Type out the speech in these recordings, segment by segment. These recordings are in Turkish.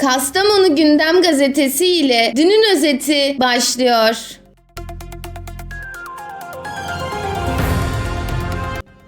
Kastamonu Gündem Gazetesi ile dünün özeti başlıyor.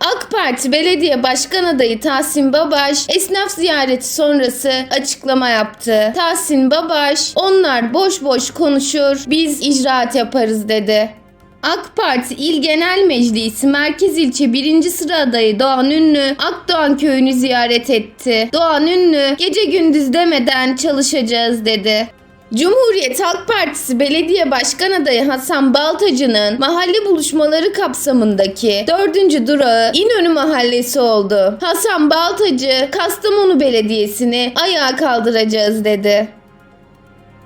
AK Parti Belediye Başkan Adayı Tahsin Babaş esnaf ziyareti sonrası açıklama yaptı. Tahsin Babaş, onlar boş boş konuşur, biz icraat yaparız dedi. AK Parti İl Genel Meclisi Merkez İlçe 1. sıra adayı Doğan Ünlü Akdoğan köyünü ziyaret etti. Doğan Ünlü gece gündüz demeden çalışacağız dedi. Cumhuriyet Halk Partisi Belediye Başkan Adayı Hasan Baltacı'nın mahalle buluşmaları kapsamındaki dördüncü durağı İnönü Mahallesi oldu. Hasan Baltacı, Kastamonu Belediyesi'ni ayağa kaldıracağız dedi.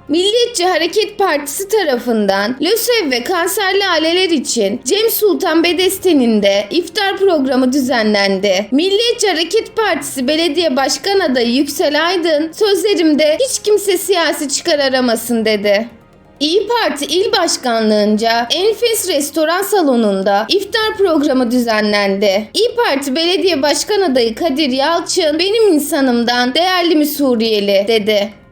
Milliyetçi Hareket Partisi tarafından LÖSEV ve kanserli aileler için Cem Sultan Bedeste'ninde iftar programı düzenlendi. Milliyetçi Hareket Partisi Belediye Başkan Adayı Yüksel Aydın sözlerimde hiç kimse siyasi çıkar aramasın dedi. İyi Parti İl Başkanlığınca Enfes Restoran Salonu'nda iftar programı düzenlendi. İyi Parti Belediye Başkan Adayı Kadir Yalçın benim insanımdan değerli mi Suriyeli dedi.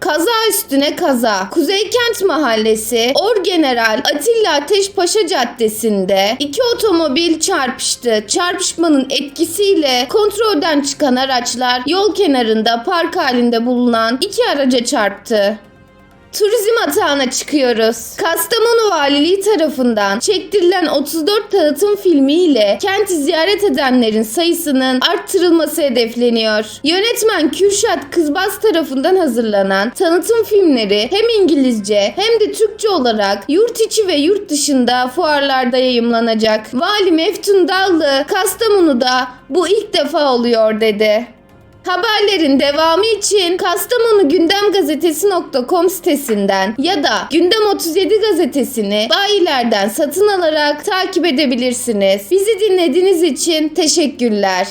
Kaza üstüne kaza. Kuzeykent Mahallesi Orgeneral Atilla Ateşpaşa Caddesi'nde iki otomobil çarpıştı. Çarpışmanın etkisiyle kontrolden çıkan araçlar yol kenarında park halinde bulunan iki araca çarptı. Turizm atağına çıkıyoruz. Kastamonu Valiliği tarafından çektirilen 34 tanıtım filmiyle kenti ziyaret edenlerin sayısının arttırılması hedefleniyor. Yönetmen Kürşat Kızbaz tarafından hazırlanan tanıtım filmleri hem İngilizce hem de Türkçe olarak yurt içi ve yurt dışında fuarlarda yayımlanacak. Vali Meftun Dallı Kastamonu'da bu ilk defa oluyor dedi. Haberlerin devamı için Kastamonu Gündem Gazetesi.com sitesinden ya da Gündem 37 gazetesini bayilerden satın alarak takip edebilirsiniz. Bizi dinlediğiniz için teşekkürler.